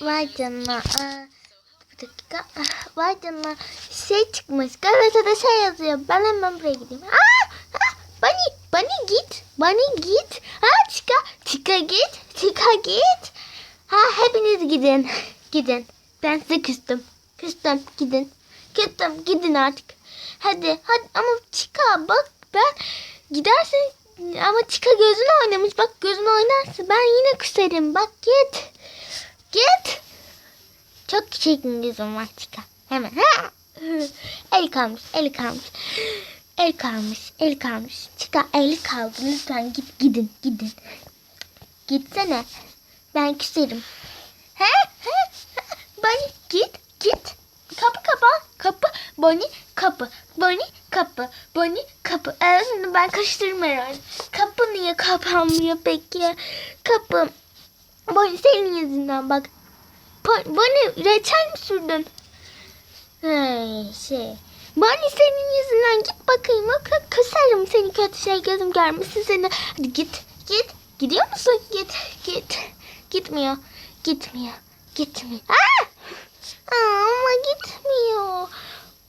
Vay canına. Aa, bir dakika. Ah, Vay canına. Şey çıkmış. Gazetede şey yazıyor. Ben hemen buraya gideyim. Aa, ah, Bunny, Bunny git. Bunny git. Ha çıka, çıka git. Çıka git. Ha hepiniz gidin. Gidin. Ben size küstüm. Küstüm. Gidin. Küstüm. Gidin artık. Hadi. Hadi ama çıka bak ben gidersin ama çıka gözünü oynamış. Bak gözünü oynarsa ben yine küserim. Bak git. Git. Çok çirkin gözüm var çıka. Hemen. El kalmış. El kalmış. El kalmış. El kalmış. Çıka el kaldı. Lütfen git gidin. Gidin. Gitsene. Ben küserim. He? He? Bonnie git. Git. Kapı kapa. Kapı. Bonnie kapı. Bonnie kapı. Bonnie kapı. Şimdi ben karıştırırım herhalde. Kapı niye kapanmıyor peki? Kapı. Bonnie senin yüzünden bak. Bonnie reçel mi sürdün? Hey şey. Bonnie senin yüzünden git bakayım. Bak kısarım seni kötü şey gözüm görmesin seni. Hadi git. Git. Gidiyor musun? Git. Git. Gitmiyor. Gitmiyor. Gitmiyor. Aa! Aa, ama gitmiyor.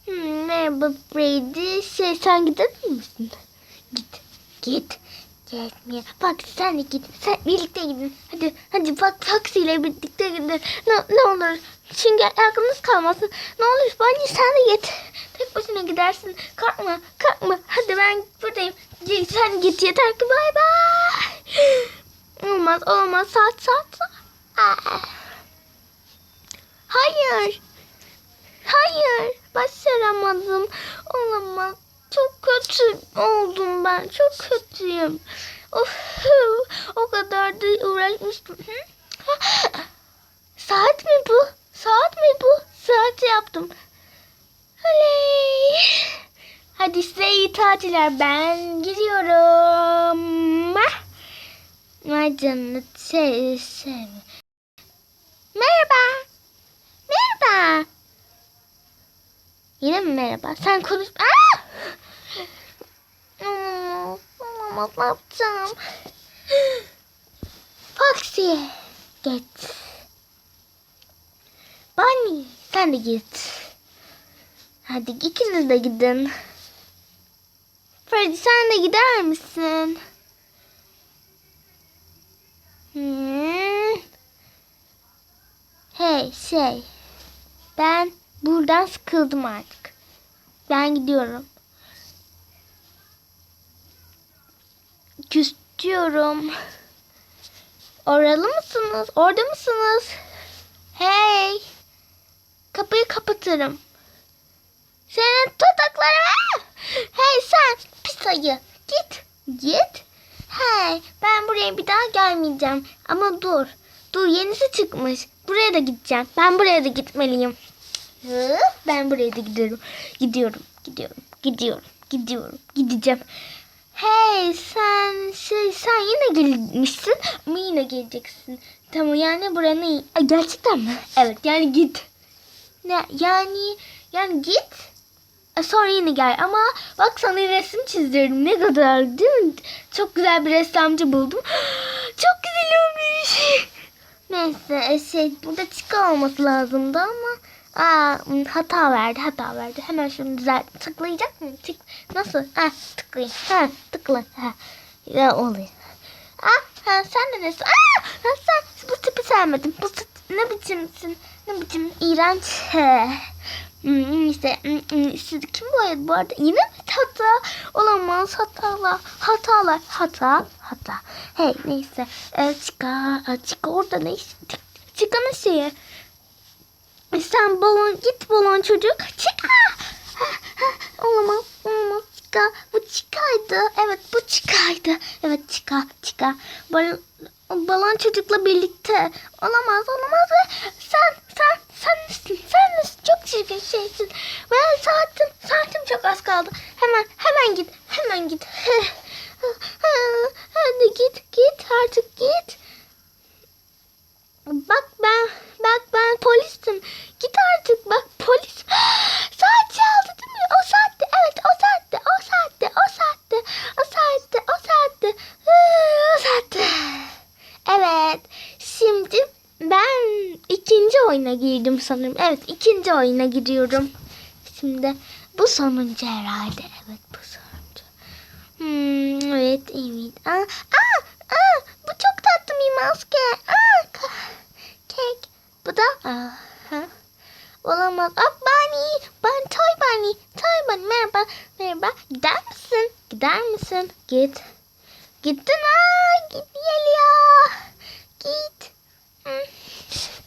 Hmm, merhaba Brady. Şey sen gider misin? Git. Git. Gitmiyor. Bak sen de git. Sen birlikte gidin. Hadi hadi bak taksiyle birlikte gidin. Ne, ne olur. Çünkü aklınız kalmasın. Ne olur bence sen de git. Tek başına gidersin. Kalkma. Kalkma. Hadi ben buradayım. Sen git yeter ki bay bay. Olmaz olmaz. Saat saat saat. Aa. Hayır. Hayır. Başaramadım. Olamaz. Çok kötü oldum ben. Çok kötüyüm. Of. O kadar da uğraşmıştım. Saat mi bu? Saat mi bu? Saat yaptım. Oley. Hadi size iyi tatiller. Ben gidiyorum. Vay canına. Şey, şey. Merhaba. Merhaba. Yine mi merhaba? Sen konuş. Aa! Olamaz ne yapacağım? Foxy. Git. Bunny sen de git. Hadi ikiniz de gidin. Freddy sen de gider misin? Hmm. Hey şey. Ben buradan sıkıldım artık. Ben gidiyorum. Küstüyorum. Oralı mısınız? Orada mısınız? Hey. Kapıyı kapatırım. Senin tutuklarım. Hey sen pis ayı. Git. Git. Hey ben buraya bir daha gelmeyeceğim. Ama dur. Dur yenisi çıkmış. Buraya da gideceğim. Ben buraya da gitmeliyim. Ben buraya da gidiyorum. Gidiyorum. Gidiyorum. Gidiyorum. Gidiyorum. Gideceğim. Hey sen şey sen yine gelmişsin ama yine geleceksin. Tamam yani buranın Ay, gerçekten mi? Evet yani git. Ne yani yani git. E, Sonra yine gel ama bak sana resim çizdirdim ne kadar değil mi? Çok güzel bir ressamcı buldum. Çok güzel olmuş. Neyse e, şey burada çıka olması lazımdı ama Aa, hmm, hata verdi hata verdi. Hemen şunu düzelt. Tıklayacak mıyım? Tık. Nasıl? Ha, tıklayayım. Ha, tıkla. Ha. Ya oluyor. Aa, ha, sen de nesin? Aa, ha, sen bu tipi sevmedim. Bu tip ne biçimsin? Ne biçim iğrenç. He. Hmm, işte hmm, hmm, siz kim boyadı bu arada? Yine mi hata? Olamaz hatalar. Hatalar. Hata. Hata. Hey neyse. Ee, çıka. Çıka orada ne? Çıkanın şeyi. Sen balon git balon çocuk. Ha, Olamaz. Olamaz. Çıka. Bu çıkaydı. Evet bu çıkaydı. Evet çıka. Çıka. Balon, balon çocukla birlikte. Olamaz. Olamaz. Sen sen sen misin? Sen misin? Çok çirkin şeysin. Ve saatim saatim çok az kaldı. Hemen hemen git. Hemen git. Hadi git git artık git. Bak ben bak ben polisim. Git artık bak polis. Saat çaldı değil mi? O saatte evet o saatte o saatte o saatte o saatte o saatte Hı, o saatte. Evet şimdi ben ikinci oyuna girdim sanırım. Evet ikinci oyuna giriyorum. Şimdi bu sonuncu herhalde. Evet bu sonuncu. Hmm, evet evet. Aa, aa, aa, bu çok tatlı bir maske. Aa, kek. Bu da aa, ha. Olamaz. Aa, Bunny. Ben Toy Bunny. Toy Bunny. Merhaba. Merhaba. Gider misin? Gider misin? Git. Gittin ha. Git geliyor. Git. Hmm.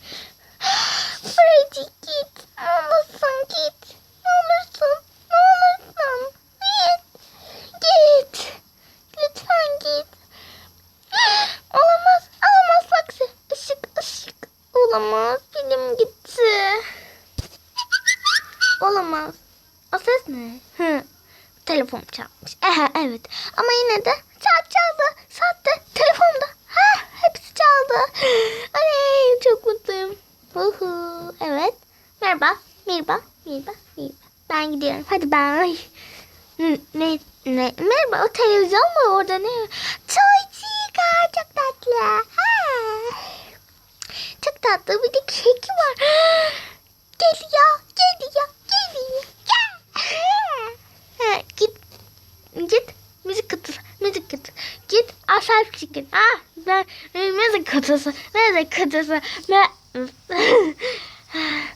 Freddy git. Ne olursun git. Ne olursun. Ne olursun. Git. Git. Lütfen git. Olamaz. Olamaz Foxy. Işık ışık. Olamaz. Film gitti. Olamaz. O ses ne? Hı. Telefon çalmış. Ehe, evet. Ama yine de saat çaldı. Saat de telefonda. Ha, hepsi çaldı. Ay çok mutluyum. Uhu. Evet. Merhaba. Merhaba. Merhaba. Merhaba. Ben gidiyorum. Hadi bye. Ne, ne, ne? Merhaba. O televizyon mu orada ne? Aa, Çok tatlı. Ha. Çok tatlı. Bir de keki var. Geliyor. Geliyor. Geliyor. Gel. Ha, git. Git. Müzik kutusu. Müzik kutusu. Git. Aşağı çıkın. Ah. Ben, müzik kutusu. Müzik kutusu. Ben...